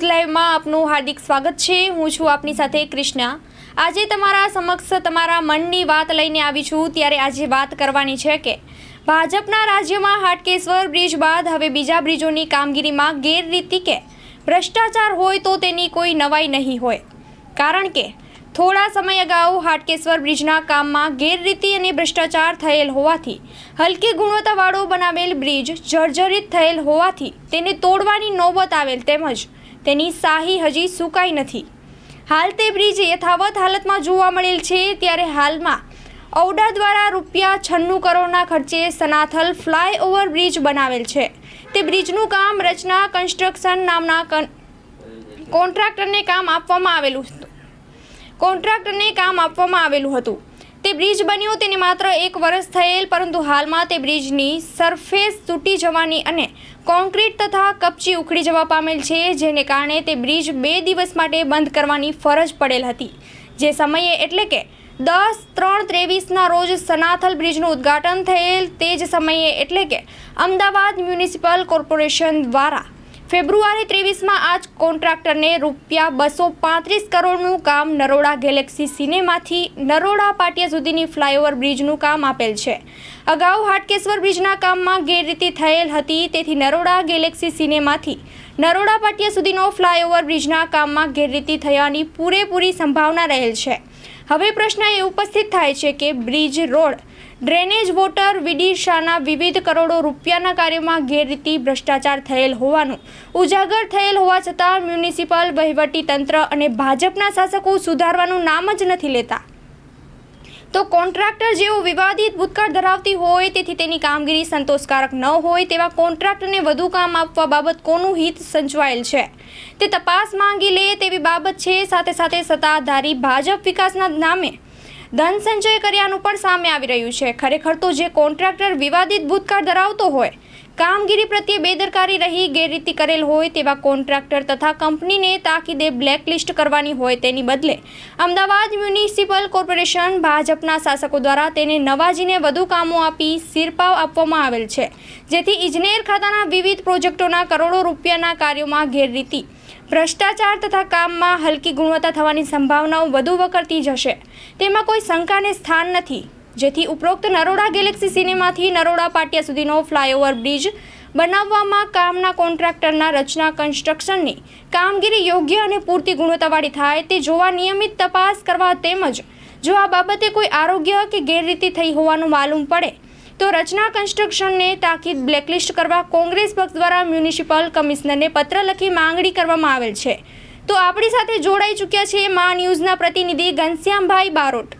News લાઈવમાં આપનું હાર્દિક સ્વાગત છે. હું છું આપની સાથે કૃષ્ણા. આજે તમારા સમક્ષ તમારા મનની વાત લઈને આવી છું. ત્યારે આજે વાત કરવાની છે કે, ભાજપના રાજ્યમાં હાટકેશ્વર બ્રિજ બાદ હવે બીજા બ્રિજોની કામગીરીમાં ગેરરીતિ કે ભ્રષ્ટાચાર હોય તો તેની કોઈ નવાઈ નહીં હોય. કારણ કે, થોડા સમય અગાઉ હાટકેશ્વર બ્રિજના કામમાં ગેરરીતિ અને ભ્રષ્ટાચાર થયેલ હોવાથી, હલકી ગુણવત્તાવાળો બનાવેલ બ્રિજ જર્જરિત થયેલ હોવાથી તેને તોડવાની નોબત આવેલ તેમજ તેની શાહી હજી સુકાઈ નથી. હાલ તે બ્રિજ યથાવત હાલતમાં જોવા મળેલ છે, ત્યારે હાલમાં ઔડા દ્વારા રૂપિયા છન્નું કરોડના ખર્ચે સનાથલ ફ્લાયઓવર બ્રિજ બનાવેલ છે. તે બ્રિજનું કામ રચના કન્સ્ટ્રક્શન નામના કન- કોન્ટ્રાક્ટરને કામ આપવામાં આવેલું હતું. કોન્ટ્રાક્ટરને કામ આપવામાં આવેલું હતું. તે બ્રિજ બન્યો તેને માત્ર એક વર્ષ થયેલ, પરંતુ હાલમાં તે બ્રિજની સરફેસ તૂટી જવાની અને કોન્ક્રીટ તથા કપચી ઉખડી જવા પામેલ છે, જેને કારણે તે બ્રિજ બે દિવસ માટે બંધ કરવાની ફરજ પડેલ હતી. જે સમયે એટલે કે દસ ત્રણ ત્રેવીસના રોજ સનાથલ બ્રિજનું ઉદ્ઘાટન થયેલ, તે જ સમયે એટલે કે અમદાવાદ મ્યુનિસિપલ કોર્પોરેશન દ્વારા ફેબ્રુઆરી ત્રેવીસમાં આ જ કોન્ટ્રાક્ટરને રૂપિયા બસો પાંત્રીસ કરોડનું કામ નરોડા ગેલેક્સી સિનેમાથી નરોડા પાટિયા સુધીની ફ્લાયઓવર બ્રિજનું કામ આપેલ છે. અગાઉ હાટકેશ્વર બ્રિજના કામમાં ગેરરીતિ થયેલ હતી, તેથી નરોડા ગેલેક્સી સિનેમાથી નરોડા પાટિયા સુધીનો ફ્લાયઓવર બ્રિજના કામમાં ગેરરીતિ થયાની પૂરેપૂરી સંભાવના રહેલ છે. હવે પ્રશ્ન એ ઉપસ્થિત થાય છે કે બ્રિજ રોડ ડ્રેનેજ વોટર વિડિશાના વિવિધ કરોડો રૂપિયાના કાર્યમાં ગેરરીતિ ભ્રષ્ટાચાર થયેલ હોવાનું ઉજાગર થયેલ હોવા છતાં મ્યુનિસિપલ વહીવટી તંત્ર અને ભાજપના શાસકો સુધારવાનું નામ જ નથી લેતા. તો કોન્ટ્રાક્ટર જેવો વિવાદિત ભૂતકાળ ધરાવતી હોય તેથી તેની કામગીરી સંતોષકારક ન હોય તેવા કોન્ટ્રાક્ટરને વધુ કામ આપવા બાબત કોનું હિત સંચવાયેલ છે? તે તપાસ માંગી લે તેવી બાબત છે. સાથે સાથે સત્તાધારી ભાજપ વિકાસના નામે ધન સંચય કર્યાનું પણ સામે આવી રહ્યું છે. ખરેખર તો જે કોન્ટ્રાક્ટર વિવાદિત ભૂતકાળ ધરાવતો હોય, કામગીરી પ્રત્યે બેદરકારી રહી, ગેરરીતિ કરેલ હોય તેવા કોન્ટ્રાક્ટર તથા કંપનીને તાકીદે બ્લેકલિસ્ટ કરવાની હોય તેની બદલે અમદાવાદ મ્યુનિસિપલ કોર્પોરેશન ભાજપના શાસકો દ્વારા તેને નવાજીને વધુ કામો આપી શિરપાવ આપવામાં આવેલ છે. જેથી ઇજનેર ખાતાના વિવિધ પ્રોજેક્ટોના કરોડો રૂપિયાના કાર્યોમાં ગેરરીતિ ભ્રષ્ટાચાર તથા કામમાં હલકી ગુણવત્તા થવાની સંભાવનાઓ વધુ વકરતી જશે. તેમાં કોઈ શંકાને સ્થાન નથી. જેથી ઉપરોક્ત નરોડા ગેલેક્સી સિનેમાથી નરોડા પાટિયા સુધીનો ફ્લાયઓવર બ્રિજ બનાવવામાં કામના કોન્ટ્રાક્ટરના રચના કન્સ્ટ્રક્શનની કામગીરી યોગ્ય અને પૂરતી ગુણવત્તાવાળી થાય તે જોવા નિયમિત તપાસ કરવા તેમજ જો આ બાબતે કોઈ આરોગ્ય કે ગેરરીતિ થઈ હોવાનું માલુમ પડે તો રચના કન્સ્ટ્રક્શનને તાકીદ બ્લેકલિસ્ટ કરવા કોંગ્રેસ પક્ષ દ્વારા મ્યુનિસિપલ કમિશનરને પત્ર લખી માંગણી કરવામાં આવેલ છે. તો આપણી સાથે જોડાઈ ચૂક્યા છે મા ન્યૂઝના પ્રતિનિધિ ઘનશ્યામભાઈ બારોટ.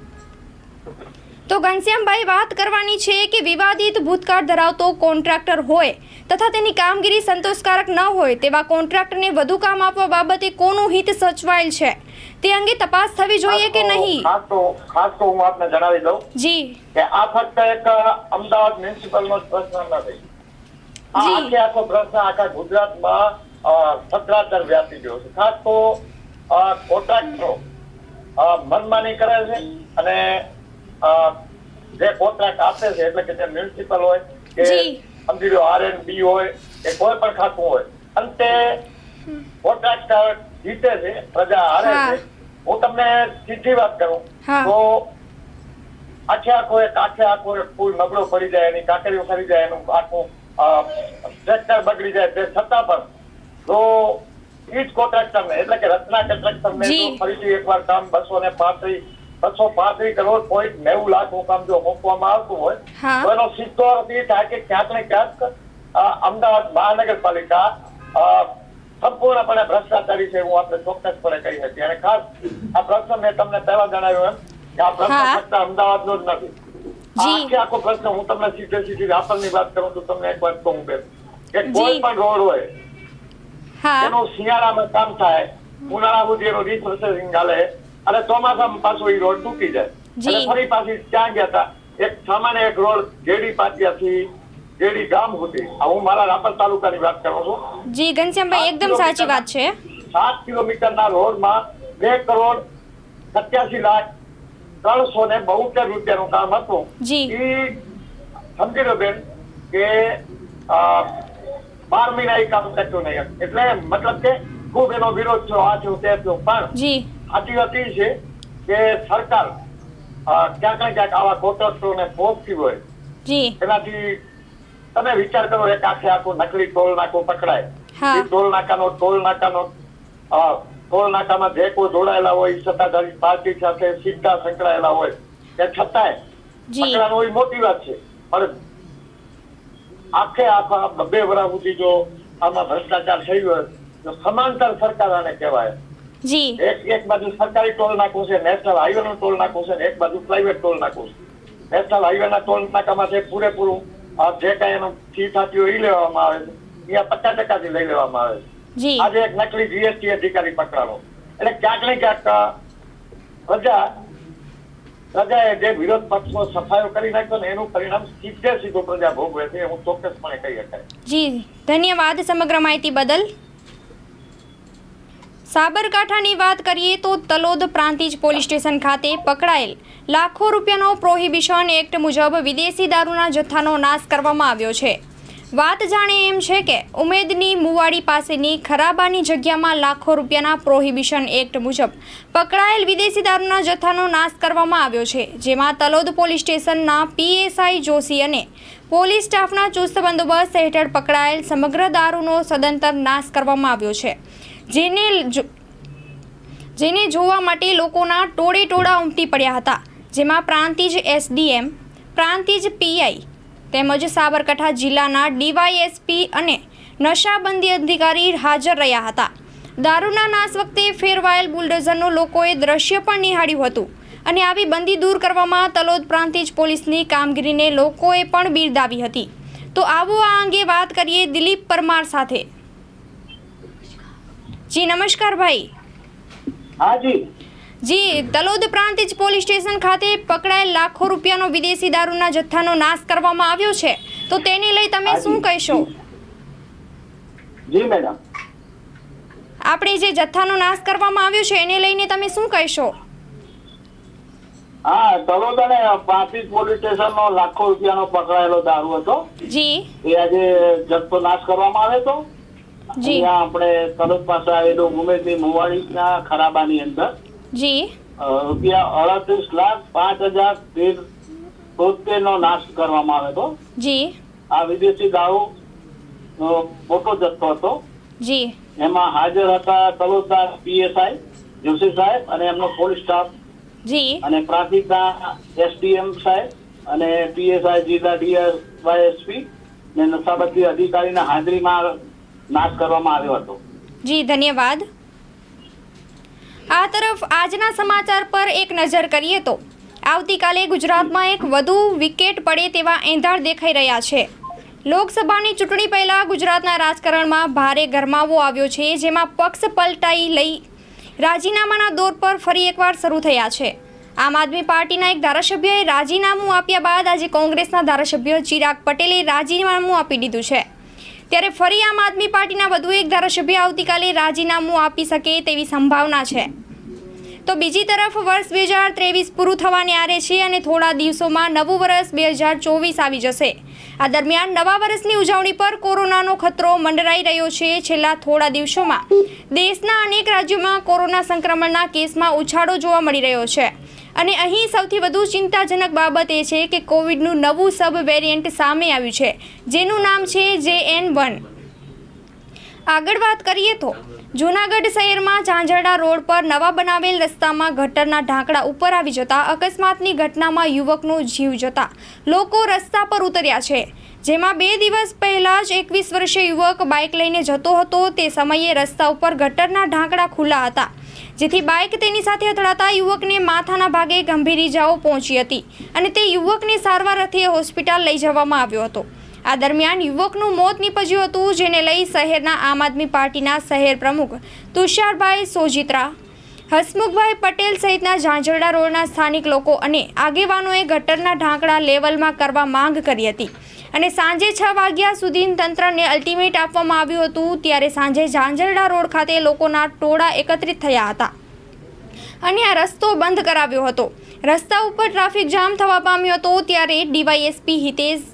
તો ઘનશ્યામભાઈ વાત કરવાની છે કે વિવાદિત ભૂતકાળ ધરાવતો કોન્ટ્રાક્ટર હોય તથા તેની કામગીરી સંતોષકારક ન હોય તેવા કોન્ટ્રાક્ટરને વધુ કામ આપવા બાબતે કોનું હિત સચવાયેલ છે? તે અંગે તપાસ થવી જોઈએ કે નહીં? ખાસ તો ખાસ તો હું આપને જણાવી દઉં જી. કે આ ફક્ત એક અમદાવાદ મ્યુનિસિપલ નો પ્રશ્ન નથી આ જી. આખે પ્રશ્ન આખા ગુજરાતમાં સત્રાચર વ્યાપી ગયો છે. ખાસ તો કોન્ટ્રાક્ટરો મનમાની કરે છે અને જે કોન્ટ્રાક્ટ આપે છે એટલે કે જે મ્યુનિસિપલ હોય કે સમજી લો આર બી હોય કે કોઈ પણ ખાતું હોય અંતે કોન્ટ્રાક્ટ જીતે છે પ્રજા હારે છે. હું. તમને સીધી વાત કરું. તો આખે આખો એક આખે આખો એક પુલ નબળો પડી જાય એની કાંકરીઓ ખરી જાય એનું આખું ટ્રેક્ટર બગડી જાય તે છતાં પણ તો ઈજ કોન્ટ્રાક્ટરને એટલે કે રચના કોન્ટ્રાક્ટરને. ફરીથી એકવાર કામ બસો ને પાંત્રીસ બસો પાંત્રીસ કરોડ પોઈન્ટ નેવું લાખ મુકામ જો મૂકવામાં આવતું હોય તો એનો સીધો અર્થ એ થાય કે ક્યાંક ને ક્યાંક અમદાવાદ મહાનગરપાલિકા સંપૂર્ણપણે ભ્રષ્ટાચારી છે હું આપણે ચોક્કસપણે કહી શકીએ અને ખાસ આ પ્રશ્ન મેં તમને પહેલા જણાવ્યું એમ કે આ પ્રશ્ન. ફક્ત અમદાવાદનો જ નથી. આખે આખો પ્રશ્ન હું તમને સીધે સીધી રાપરની વાત કરું તો તમને એક વાત કહું બેન કે કોઈ પણ રોડ હોય એનું શિયાળામાં કામ થાય ઉનાળા સુધી એનું રીપ્રોસેસિંગ ચાલે અને ચોમાસામાં પાછો એ રોડ તૂટી જાય. અને ફરી પાછી ક્યાં ગયા હતા. એક સામાન્ય એક રોડ જેડી પાટિયાથી જેડી ગામ સુધી. હું મારા રાપર તાલુકાની વાત કરું છું. જી ઘનશ્યામભાઈ એકદમ સાચી વાત છે. સાત કિલોમીટરના રોડમાં બે કરોડ સત્યાસી લાખ ત્રણસો ને બોતેર રૂપિયાનું કામ હતું. જી. ઈ સમજી લો બેન કે બાર મહિના એ કામ કર્યું નહીં. એટલે મતલબ કે ખૂબ એનો વિરોધ થયો આ થયો તે થયો. પણ જી. સાચી વાત એ છે કે સરકાર ક્યાંક ને ક્યાંક આવા કોન્ટ્રાક્ટરોને પહોંચતી હોય એનાથી તમે વિચાર કરો એક આખે આખું નકલી ટોલ નાકો પકડાય. એ ટોલ નાકાનો ટોલ નાકાનો ટોલ નાકામાં જે કોઈ જોડાયેલા હોય સત્તાધારી પાર્ટી સાથે સીધા સંકળાયેલા હોય તે છતાંય પકડાનો એ મોટી વાત છે. પણ આખે આખા બબ્બે વર્ષ સુધી જો આમાં ભ્રષ્ટાચાર થઈ હોય તો સમાંતર સરકાર આને કહેવાય. જી. એક એક બાજુ સરકારી ટોલ નાકું છે નેશનલ હાઈવે નું ટોલ નાકું છે એક બાજુ પ્રાઇવેટ ટોલ નાકું છે. નેશનલ હાઈવે ના ટોલ નાકામાંથી પૂરેપૂરું જે કઈ એનું ફી થતી હોય એ લેવામાં આવે છે. અહીંયા પચાસ ટકાથી લઈ લેવામાં આવે છે. આજે એક નકલી જીએસટી અધિકારી પકડાણો એટલે ક્યાંક ને ક્યાંક પ્રજા પ્રજાએ જે વિરોધ પક્ષનો સફાયો કરી નાખ્યો ને એનું પરિણામ સીધે સીધું પ્રજા ભોગવે છે હું ચોક્કસપણે કહી શકાય. જી. ધન્યવાદ સમગ્ર માહિતી બદલ. સાબરકાંઠાની વાત કરીએ તો તલોદ પ્રાંતિજ પોલીસ સ્ટેશન ખાતે પકડાયેલ લાખો રૂપિયાનો પ્રોહિબિશન એક્ટ મુજબ વિદેશી દારૂના જથ્થાનો નાશ કરવામાં આવ્યો છે. વાત જાણે એમ છે કે ઉમેદની મુવાડી પાસેની ખરાબાની જગ્યામાં લાખો રૂપિયાના પ્રોહિબિશન એક્ટ મુજબ પકડાયેલ વિદેશી દારૂના જથ્થાનો નાશ કરવામાં આવ્યો છે, જેમાં તલોદ પોલીસ સ્ટેશનના પીએસઆઈ જોશી અને પોલીસ સ્ટાફના ચુસ્ત બંદોબસ્ત હેઠળ પકડાયેલ સમગ્ર દારૂનો સદંતર નાશ કરવામાં આવ્યો છે. જેને જેને જોવા માટે લોકોના ટોળે ટોળા ઉમટી પડ્યા હતા, જેમાં પ્રાંતિજ એસડીએમ, પ્રાંતિજ પીઆઈ તેમજ સાબરકાંઠા જિલ્લાના ડીવાયએસપી અને નશાબંધી અધિકારી હાજર રહ્યા હતા. દારૂના નાશ વખતે ફેરવાયેલ બુલડોઝરનું લોકોએ દ્રશ્ય પણ નિહાળ્યું હતું અને આવી બંદી દૂર કરવામાં તલોદ પ્રાંતિજ પોલીસની કામગીરીને લોકોએ પણ બિરદાવી હતી. તો આવો આ અંગે વાત કરીએ દિલીપ પરમાર સાથે. જી નમસ્કાર ભાઈ. હા જી. જી તલોદ પ્રાંતિજ પોલીસ સ્ટેશન ખાતે પકડાયેલ લાખો રૂપિયાનો વિદેશી દારૂના જથ્થાનો નાશ કરવામાં આવ્યો છે. તો તેને લઈ તમે શું કહેશો? જી મેડમ. આપણે જે જથ્થાનો નાશ કરવામાં આવ્યો છે એને લઈને તમે શું કહેશો? હા તલોદ અને પ્રાંતિજ પોલીસ સ્ટેશન નો લાખો રૂપિયાનો પકડાયેલો દારૂ હતો. જી. એ આજે જથ્થો નાશ કરવામાં આવ્યો હતો. અહીંયા આપણે તલોદ પાસે આવેલું ઉમેદની મુવાડીના ખરાબાની અંદર જી. રૂપિયા અડત્રીસ લાખ પાંચ હજાર તેર તોતેર નો નાશ કરવામાં આવ્યો હતો જી. આ વિદેશી દારૂ મોટો જથ્થો હતો. જી. એમાં હાજર હતા તલોદના પીએસઆઈ જોશી સાહેબ અને એમનો પોલીસ સ્ટાફ. જી. અને પ્રાંતિકના એસડીએમ સાહેબ અને પીએસઆઈ જિલ્લા ડીએસવાયએસપી ને નશાબંધી અધિકારીના હાજરીમાં નાશ કરવામાં આવ્યો હતો. જી, ધન્યવાદ. આ તરફ આજના સમાચાર પર એક નજર કરીએ તો, આવતીકાલે ગુજરાતમાં એક વધુ વિકેટ પડે તેવા એંધાણ દેખાઈ રહ્યા છે. લોકસભાની ચૂંટણી પહેલાં ગુજરાતના રાજકારણમાં ભારે ગરમાવો આવ્યો છે, જેમાં પક્ષ પલટાઈ લઈ રાજીનામાના દોર પર ફરી એકવાર શરૂ થયા છે. આમ આદમી પાર્ટીના એક ધારાસભ્યએ રાજીનામું આપ્યા બાદ આજે કોંગ્રેસના ધારાસભ્ય ચિરાગ પટેલે રાજીનામું આપી દીધું છે. ત્યારે ફરી આમ આદમી પાર્ટીના વધુ એક ધારાસભ્ય આવતીકાલે રાજીનામું આપી શકે તેવી સંભાવના છે. તો બીજી તરફ વર્ષ બે હજાર ત્રેવીસ પૂરું થવાને આરે છે અને થોડા દિવસોમાં નવું વર્ષ બે હજાર ચોવીસ આવી જશે. આ દરમિયાન નવા વર્ષની ઉજવણી પર કોરોનાનો ખતરો મંડરાઈ રહ્યો છે છેલ્લા થોડા દિવસોમાં. દેશના અનેક રાજ્યોમાં કોરોના સંક્રમણના કેસમાં ઉછાળો જોવા મળી રહ્યો છે. અને અહીં સૌથી વધુ ચિંતાજનક બાબત એ છે કે કોવિડનું નવું સબ વેરિયન્ટ સામે આવ્યું છે, જેનું નામ છે જે એન વન. આગળ વાત કરીએ તો, જૂનાગઢ શહેરમાં ઝાંઝરડા રોડ પર નવા બનાવેલ રસ્તામાં ગટરના ઢાંકડા ઉપર આવી જતા અકસ્માતની ઘટનામાં યુવકનો જીવ જતા લોકો રસ્તા પર ઉતર્યા છે, જેમાં બે દિવસ પહેલાં જ એકવીસ વર્ષીય યુવક બાઇક લઈને જતો હતો, તે સમયે રસ્તા ઉપર ગટરના ઢાંકડા ખુલ્લા હતા. જેથી બાઇક તેની સાથે અથડાતા યુવકને માથાના ભાગે ગંભીર ઇજાઓ પહોંચી હતી અને તે યુવકને સારવાર અર્થે હોસ્પિટલ લઈ જવામાં આવ્યો હતો. આ દરમિયાન યુવકનું મોત નીપજ્યું હતું, જેને લઈ શહેરના આમ આદમી પાર્ટીના શહેર પ્રમુખ તુષારભાઈ સોજિત્રા, હસમુખભાઈ પટેલ સહિતના ઝાંઝરડા રોડના સ્થાનિક લોકો અને આગેવાનોએ ગટરના ઢાંકડા લેવલમાં કરવા માંગ કરી હતી. અને સાંજે છ વાગ્યા સુધી તંત્રને અલ્ટિમેટ આપવામાં આવ્યું હતું, ત્યારે સાંજે ઝાંઝરડા રોડ ખાતે લોકોના ટોળા એકત્રિત થયા હતા. અને આ રસ્તો બંધ કરાવ્યો હતો. રસ્તા ઉપર ટ્રાફિક જામ થવા પામ્યો હતો, ત્યારે ડીવાયએસપી હિતેશ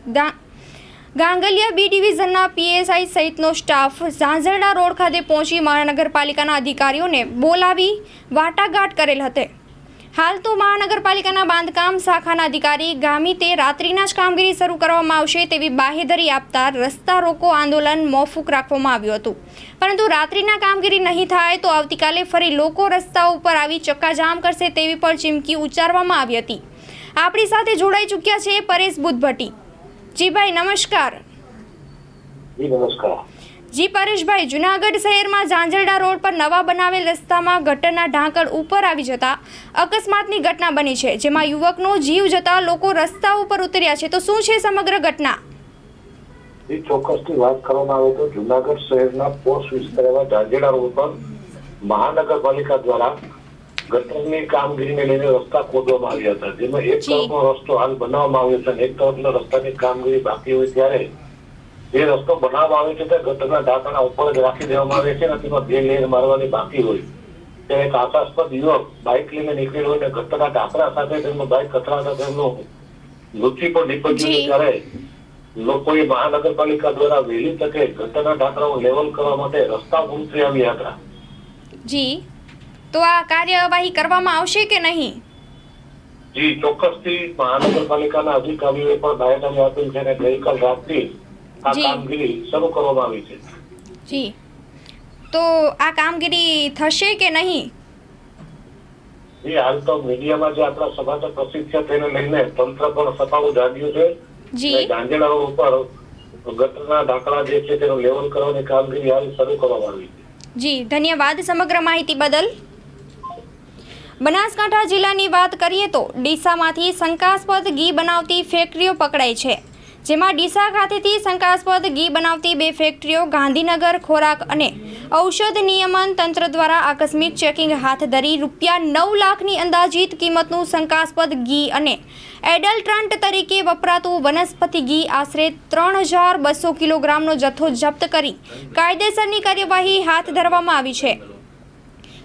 ગાંગલિયા બી ડિવિઝનના પીએસઆઈ સહિતનો સ્ટાફ ઝાંઝરડા રોડ ખાતે પહોંચી મહાનગરપાલિકાના અધિકારીઓને બોલાવી વાટાઘાટ કરેલ હતી. હાલ તો મહાનગરપાલિકાના બાંધકામ શાખાના અધિકારી ગામીતે રાત્રિના જ કામગીરી શરૂ કરવામાં આવશે તેવી બાહેધરી આપતા રસ્તા રોકો આંદોલન મોફૂક રાખવામાં આવ્યું હતું. પરંતુ રાત્રિના કામગીરી નહીં થાય તો આવતીકાલે ફરી લોકો રસ્તા ઉપર આવી ચક્કાજામ કરશે તેવી પણ ચીમકી ઉચ્ચારવામાં આવી હતી. આપણી સાથે જોડાઈ ચૂક્યા છે પરેશ બુદ્ધભટ્ટી. જી ભાઈ નમસ્કાર નમસ્કાર. જી પરેશભાઈ જુનાગઢ શહેરમાં ઝાંઝરડા રોડ પર નવા બનાવેલ રસ્તામાં ગટરના ઢાંકણ ઉપર આવી જતા અકસ્માતની ઘટના બની છે જેમાં યુવકનો જીવ જતા લોકો રસ્તા ઉપર ઉતર્યા છે. તો શું છે સમગ્ર ઘટના? એ ચોક્કસથી વાત કરવામાં આવે તો જુનાગઢ શહેરના પોસ્ટ વિસ્તાર એવા ઝાંઝેડા રોડ પર મહાનગરપાલિકા દ્વારા ગટરની કામગીરીને લઈને રસ્તા ખોદવામાં આવ્યા હતા. જેમાં એક તરફનો રસ્તો હાલ બનાવવામાં આવ્યો છે અને એક તરફનો રસ્તાની કામગીરી બાકી હોય ત્યારે જે રસ્તો બનાવવામાં આવે છે તે ગટરના ઢાંકણા ઉપર જ રાખી દેવામાં આવે છે અને તેમાં બે લેર મારવાની બાકી હોય. ત્યારે એક આશાસ્પદ યુવક બાઇક લઈને નીકળેલો હોય અને ગટરના ઢાંકણા સાથે તેમનું બાઇક અથડાતા તેમનું મૃત્યુ પણ નીપજ્યું ત્યારે લોકોએ મહાનગરપાલિકા દ્વારા વહેલી તકે ગટરના ઢાંકણાઓ લેવલ કરવા માટે રસ્તા ઉતરી આવ્યા હતા. જી. તો આ કાર્યવાહી કરવામાં આવશે કે નહીં? જી ચોક્કસથી મહાનગરપાલિકાના અધિકારીઓએ પણ બાહેધરી આપેલ છે અને ગઈકાલ રાતથી આ કામગીરી શરૂ કરવામાં આવી છે. જી. તો આ કામગીરી થશે કે નહીં? જી હાલ તો મીડિયામાં જે આપણા સમાચાર પ્રસિદ્ધ છે તેને લઈને તંત્ર પણ સફાળું જાગ્યું છે. જી. ગાંધીનગર ઉપર ગટરના ઢાંકણા જે છે તેનું લેવલ કરવાની કામગીરી હાલ શરૂ કરવામાં આવી છે. જી ધન્યવાદ સમગ્ર માહિતી બદલ. બનાસકાંઠા જિલ્લાની વાત કરીએ તો ડીસામાંથી શંકાસ્પદ ઘી બનાવતી ફેક્ટરીઓ પકડાઈ છે. જેમાં ડીસા ખાતેથી શંકાસ્પદ ઘી બનાવતી બે ફેક્ટરીઓ ગાંધીનગર, ખોરાક અને ઔષધ નિયમન તંત્ર દ્વારા આકસ્મિક ચેકિંગ હાથ ધરી રૂપિયા નવ લાખની અંદાજિત કિંમતનું શંકાસ્પદ ઘી અને એડલ્ટ્રન્ટ તરીકે વપરાતું વનસ્પતિ ઘી આશરે ત્રણ હજાર બસો કિલોગ્રામનો જથ્થો જપ્ત કરી કાયદેસરની કાર્યવાહી હાથ ધરવામાં આવી છે.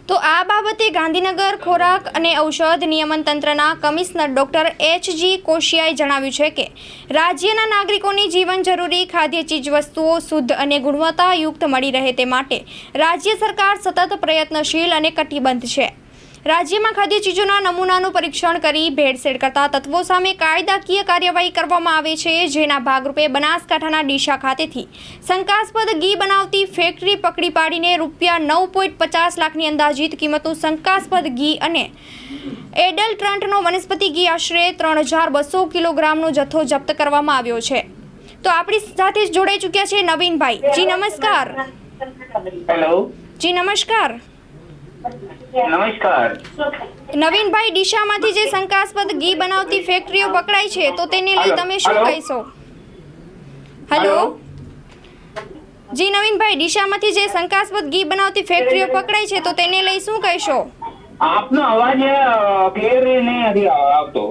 તો આ બાબતે ગાંધીનગર ખોરાક અને ઔષધ નિયમન તંત્રના કમિશનર ડોક્ટર એચ જી કોશિયાએ જણાવ્યું છે કે રાજ્યના નાગરિકોની જીવન જરૂરી ખાદ્ય ચીજવસ્તુઓ શુદ્ધ અને ગુણવત્તાયુક્ત મળી રહે તે માટે રાજ્ય સરકાર સતત પ્રયત્નશીલ અને કટિબદ્ધ છે. રાજ્યમાં ખાદ્ય ચીજોના નમૂનાનું પરીક્ષણ કરી ભેળસેળ કરતા તત્વો સામે કાયદાકીય કાર્યવાહી કરવામાં આવે છે જેના ભાગરૂપે બનાસકાંઠાના ડીશા ખાતેથી શંકાસ્પદ ઘી બનાવતી ફેક્ટરી પકડી પાડીને રૂપિયા નવ પોઈન્ટ પચાસ લાખની અંદાજિત કિંમતનું શંકાસ્પદ ઘી અને એડલ્ટ્રન્ટનો વનસ્પતિ ઘી આશરે ત્રણ હજાર બસો કિલોગ્રામનો જથ્થો જપ્ત કરવામાં આવ્યો છે. તો આપણી સાથે જોડાઈ ચૂક્યા છે નવીનભાઈ. જી નમસ્કાર. હેલો. જી નમસ્કાર. નમસ્કાર. નવીનભાઈ ડીશામાંથી જે શંકાસ્પદ ઘી બનાવતી ફેક્ટરીઓ પકડાઈ છે તો તેને લઈ તમે શું. કહેશો? હેલો? જી નવીનભાઈ ડીશામાંથી જે શંકાસ્પદ ઘી બનાવતી ફેક્ટરીઓ પકડાઈ છે તો તેને લઈ શું કહેશો? આપનો અવાજ ક્લિયર નહીં નથી આવતો.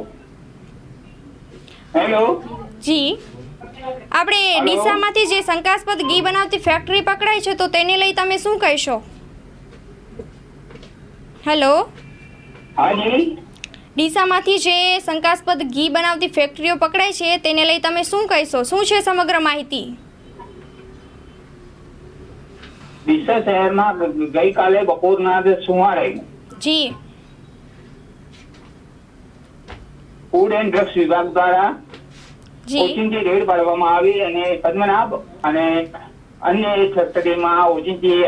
હેલો? જી. આપણે. ડીસામાંથી જે શંકાસ્પદ ઘી બનાવતી ફેક્ટરી પકડાઈ છે તો તેને લઈ તમે શું કહેશો? હેલો. ડીસામાંથી જે શંકાસ્પદ ઘી બનાવતી ફેક્ટરીઓ પકડાય છે તેને લઈ તમે શું કહેશો? શું છે સમગ્ર માહિતી? ડીસા શહેરમાં ગઈકાલે બપોરના જે સુમારે જી. ફૂડ એન્ડ ડ્રગ્સ વિભાગ દ્વારા ઓચિંતી રેડ પાડવામાં આવી અને પદ્મનાભ અને અન્ય ફેક્ટરીમાં ઓચિંતી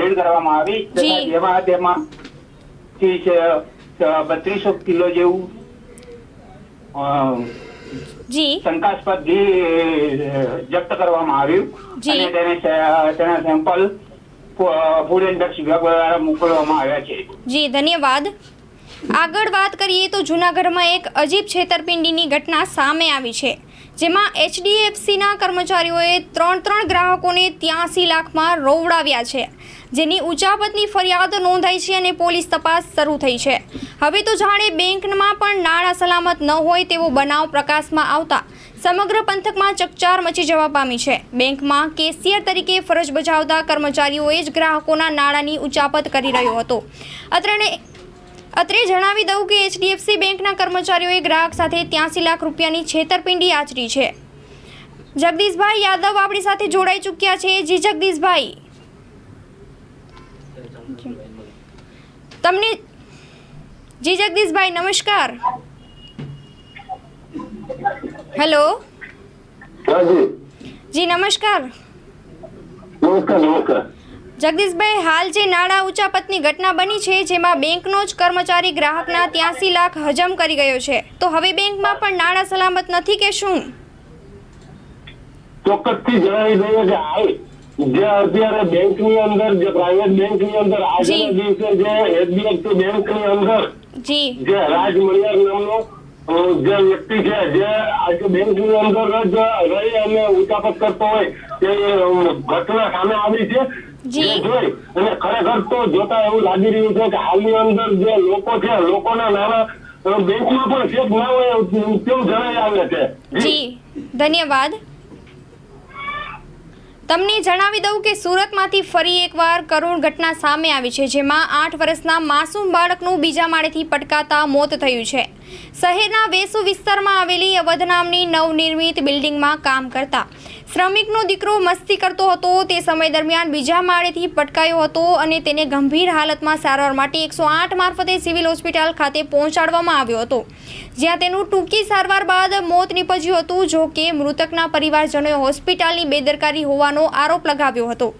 રેડ કરવામાં આવી જી. જેમાં તેમાં બત્રીસો કિલો જેવું જી. શંકાસ્પદ ઘી જપ્ત કરવામાં આવ્યું. અને તેને તેના સેમ્પલ ફૂડ એન્ડ ડ્રગ્સ વિભાગ દ્વારા મોકલવામાં આવ્યા છે. જી ધન્યવાદ. આગળ વાત કરીએ તો જૂનાગઢમાં એક અજીબ છેતરપિંડીની ઘટના સામે આવી છે. જેમાં એચડીએફસીના કર્મચારીઓએ ત્રણ ત્રણ ગ્રાહકોને ત્યાંસી લાખમાં રોવડાવ્યા છે. જેની ઉચાપતની ફરિયાદ નોંધાઈ છે અને પોલીસ તપાસ શરૂ થઈ છે. હવે તો જાણે બેંકમાં પણ નાણાં સલામત ન હોય તેવો બનાવ પ્રકાશમાં આવતા સમગ્ર પંથકમાં ચકચાર મચી જવા પામી છે. બેંકમાં કેશિયર તરીકે ફરજ બજાવતા કર્મચારીઓએ જ ગ્રાહકોના નાણાંની ઉચાપત કરી રહ્યો હતો. અત્રે અત્રે જણાવી દઉં કે એચડીએફસી બેંકના કર્મચારીઓએ ગ્રાહક સાથે ત્યાંસી લાખ રૂપિયાની છેતરપિંડી આચરી છે. જગદીશભાઈ યાદવ આપણી સાથે જોડાઈ ચૂક્યા છે. જી જગદીશભાઈ. તમને જી જગદીશભાઈ નમસ્કાર. હેલો. જી નમસ્કાર. નમસ્કાર નમસ્કાર. જગદીશભાઈ હાલ જે નાણાં ઉચાપતની ઘટના બની છે જેમાં બેંકનો જ કર્મચારી ગ્રાહકના ત્યાસી લાખ હજમ કરી ગયો છે. તો હવે બેંકમાં પણ નાણાં સલામત નથી કે શું? ચોક્કસથી જણાવી દઈએ કે હાલ જે અત્યારે બેંકની અંદર જે પ્રાઇવેટ બેંકની અંદર આજના દિવસે જે એચડીએફસી બેંકની અંદર જે. રાજ મણિયાર નામનો જે વ્યક્તિ છે જે આજે બેંકની અંદર જ રહી અને ઉચાપત કરતો હોય તે ઘટના સામે આવી છે. જોઈ. અને ખરેખર તો જોતા એવું લાગી રહ્યું છે કે હાલની અંદર જે લોકો છે લોકોના નાણાં બેંકમાં પણ ચેક ના હોય તેવું જણાઈ આવે છે? જી. ધન્યવાદ. તમને જણાવી દઉં કે સુરતમાંથી ફરી એકવાર કરુણ ઘટના સામે આવી છે જેમાં આઠ વર્ષના માસૂમ બાળકનું બીજા માળેથી પટકાતા મોત થયું છે. શહેરના વેસુ વિસ્તારમાં આવેલી અવધ નામની નવનિર્મિત બિલ્ડિંગમાં કામ કરતા શ્રમિકનો દીકરો મસ્તી કરતો હતો. તે સમય દરમિયાન બીજા માળેથી પટકાયો હતો અને તેને ગંભીર હાલતમાં સારવાર માટે એકસો આઠ મારફતે સિવિલ હોસ્પિટલ ખાતે પહોંચાડવામાં આવ્યો હતો. જ્યાં તેનું ટૂંકી સારવાર બાદ મોત નીપજ્યું હતું, જો કે મૃતકના પરિવારજનોએ હોસ્પિટલની બેદરકારી હોવાનો આરોપ લગાવ્યો હતો.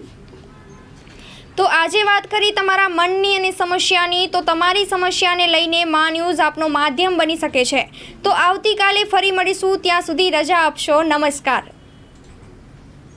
તો આજે વાત કરી તમારા મનની અને સમસ્યાની. તો તમારી સમસ્યાને લઈને મા ન્યૂઝ આપનો માધ્યમ બની શકે છે. તો આવતીકાલે ફરી મળીશું. ત્યાં સુધી રજા આપશો. નમસ્કાર.